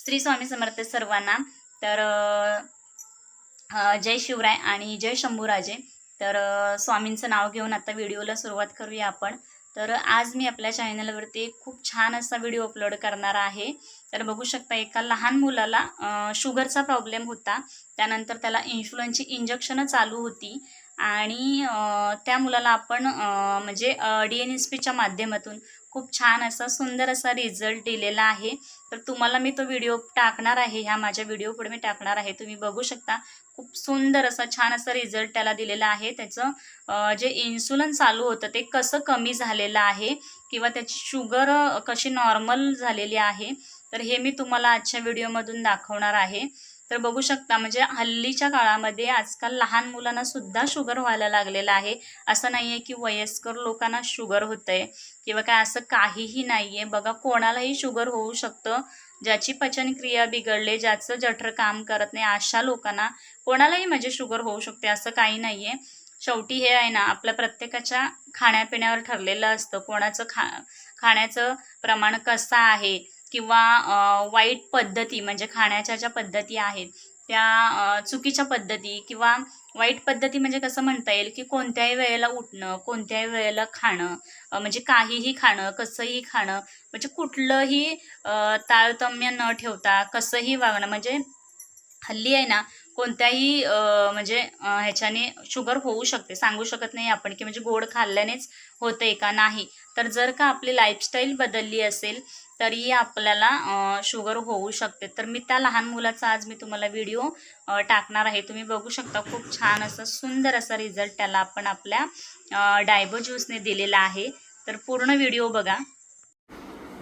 श्री स्वामी समर्थ सर्वांना. तर जय शिवराय आणि जय शंभूराजे. तर स्वामींचं नाव घेऊन आता व्हिडिओला सुरुवात करूया आपण. तर आज मी आपल्या चॅनलवरती खूप छान असा व्हिडिओ अपलोड करणार आहे. तर बघू शकता एका लहान मुलाला शुगरचा प्रॉब्लेम होता. त्यानंतर त्याला इन्शुलनची इंजेक्शनं चालू होती. आणि त्या मुलाला आपण म्हणजे डी एन एस पीच्या माध्यमातून खूप छान असा सुंदर असा रिझल्ट दिलेला आहे. तर तुम्हाला मी तो व्हिडिओ टाकणार आहे. ह्या माझ्या व्हिडिओ पुढे मी टाकणार आहे. तुम्ही बघू शकता. खूप सुंदर असा छान असा रिझल्ट त्याला दिलेला आहे. त्याचं जे इन्सुलिन चालू होतं ते कसं कमी झालेलं आहे किंवा त्याची शुगर कशी नॉर्मल झालेली आहे. तर हे मी तुम्हाला आजच्या व्हिडिओमधून दाखवणार आहे. तर बघू शकता म्हणजे हल्लीच्या काळामध्ये आजकाल लहान मुलांना सुद्धा शुगर व्हायला लागलेलं आहे. असं नाही आहे की वयस्कर लोकांना शुगर होतंय किंवा काय असं काहीही नाही आहे बघा कोणालाही शुगर होऊ शकतं. ज्याची पचनक्रिया बिघडले ज्याचं जठर काम करत नाही अशा लोकांना कोणालाही म्हणजे शुगर होऊ शकते असं काही नाही आहे शेवटी हे आहे ना आपल्या प्रत्येकाच्या खाण्यापिण्यावर ठरलेलं असतं. कोणाचं खा खाण्याचं प्रमाण कसं आहे? किंवा वाईट पद्धती म्हणजे खाण्याच्या ज्या पद्धती आहेत त्या चुकीच्या पद्धती किंवा वाईट पद्धती म्हणजे कसं म्हणता येईल की कोणत्याही वेळेला उठणं कोणत्याही वेळेला खाणं म्हणजे काहीही खाणं कसंही खाणं म्हणजे कुठलंही तारतम्य न ठेवता कसंही वागणं म्हणजे हल्ली आहे ना कोणत्याही म्हणजे ह्याच्याने शुगर होऊ शकते. सांगू शकत नाही आपण की म्हणजे गोड खाल्ल्यानेच होते का नाही. तर जर का आपली लाईफस्टाईल बदलली असेल तरी आपल्याला शुगर होऊ शकते. तर मी त्या लहान मुलाचा आज मी तुम्हाला व्हिडिओ टाकणार आहे. तुम्ही बघू शकता खूप छान असं सुंदर असा रिझल्ट त्याला आपण आपल्या डायबो ज्यूसने दिलेला आहे. तर पूर्ण व्हिडिओ बघा.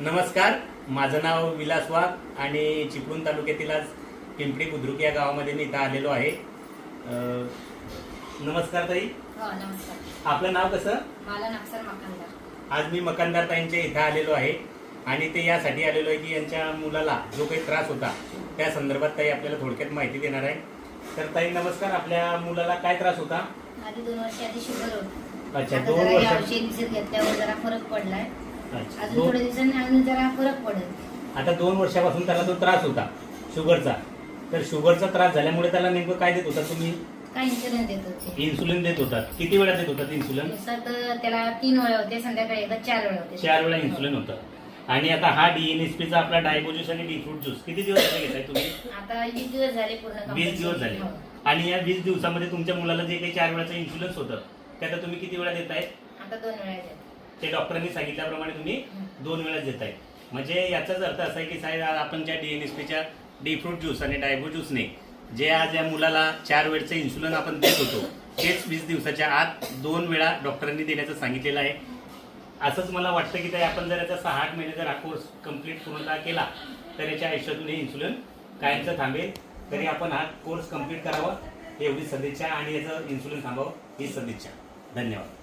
नमस्कार माझं नाव विलास वाघ आणि चिपळूण तालुक्यातील आज पिंपरी बुद्रुक या गावामध्ये मी इथं आलेलो आहे. नमस्कार ताई. हो नमस्कार. आपलं नाव कसं? मला नक्सर मकानदार आज मी मकानदार ताईंच्या इथं आलेलो आहे. आणि ते यासाठी आलेलो आहे की यांच्या मुलाला जो काही त्रास होता त्या संदर्भात ताई आपल्याला थोडक्यात माहिती देणार आहे. तर ताई नमस्कार. आपल्या मुलाला काय त्रास होता? आधी दोन वर्ष आधी शुगर होती. अच्छा आता दोन जरा या वर्ष औषध बिषध घेतल्यावर जरा फरक पडलाय. अच्छा अजून दोन थोड्या दिवसांनी अजून जरा फरक पडेल आता दोन वर्षापासून त्याला तो त्रास होता शुगरचा. तर शुगरचा त्रास झाल्यामुळे त्याला नेमकं काय देत होता तुम्ही? काय इन्शुरन्स देत होते. इन्सुलिन देत होतात किती वेळा देत होतात इन्सुलिन दिवसात त्याला तीन वेळा होते संध्याकाळी एकदा चार वेळा होते. चार वेळा इन्सुलिन होतं. आणि आता हा डीएनएसपीचा आपला डायबो ज्यूस आणि डी फ्रूट ज्यूस किती दिवस झाले घेताय तुम्ही? आता वीस दिवस झाले पूर्ण वीस दिवस झाले. हो. आणि या वीस दिवसामध्ये तुमच्या मुलाला जे काही चार वेळाचं इन्शुलन्स होतं ते आता तुम्ही किती वेळा देताय? आता दोन वेळा देते. ते डॉक्टरांनी सांगितल्याप्रमाणे तुम्ही दोन वेळा देताय. म्हणजे याचाच अर्थ असा आहे की साहेब आज आपण ज्या डीएनएसपीच्या डी फ्रूट ज्यूस आणि डायबो ज्यूसने जे आज या मुलाला चार वेळचं इन्सुलिन आपण देत होतो तेच वीस दिवसाच्या आत दोन वेळा डॉक्टरांनी देण्याचं सांगितलेलं आहे. असंच मला वाटतं की ते आपण जर याचा सहा आठ महिने जर हा कोर्स कंप्लीट पूर्णतः केला तर याच्या आयुष्यातून हे इन्सुलिन कायमचं थांबेल. तरी आपण हा कोर्स कंप्लीट करावा. एवढी सदिच्छा आणि याचं इन्सुलिन थांबावं ही सदिच्छा. धन्यवाद.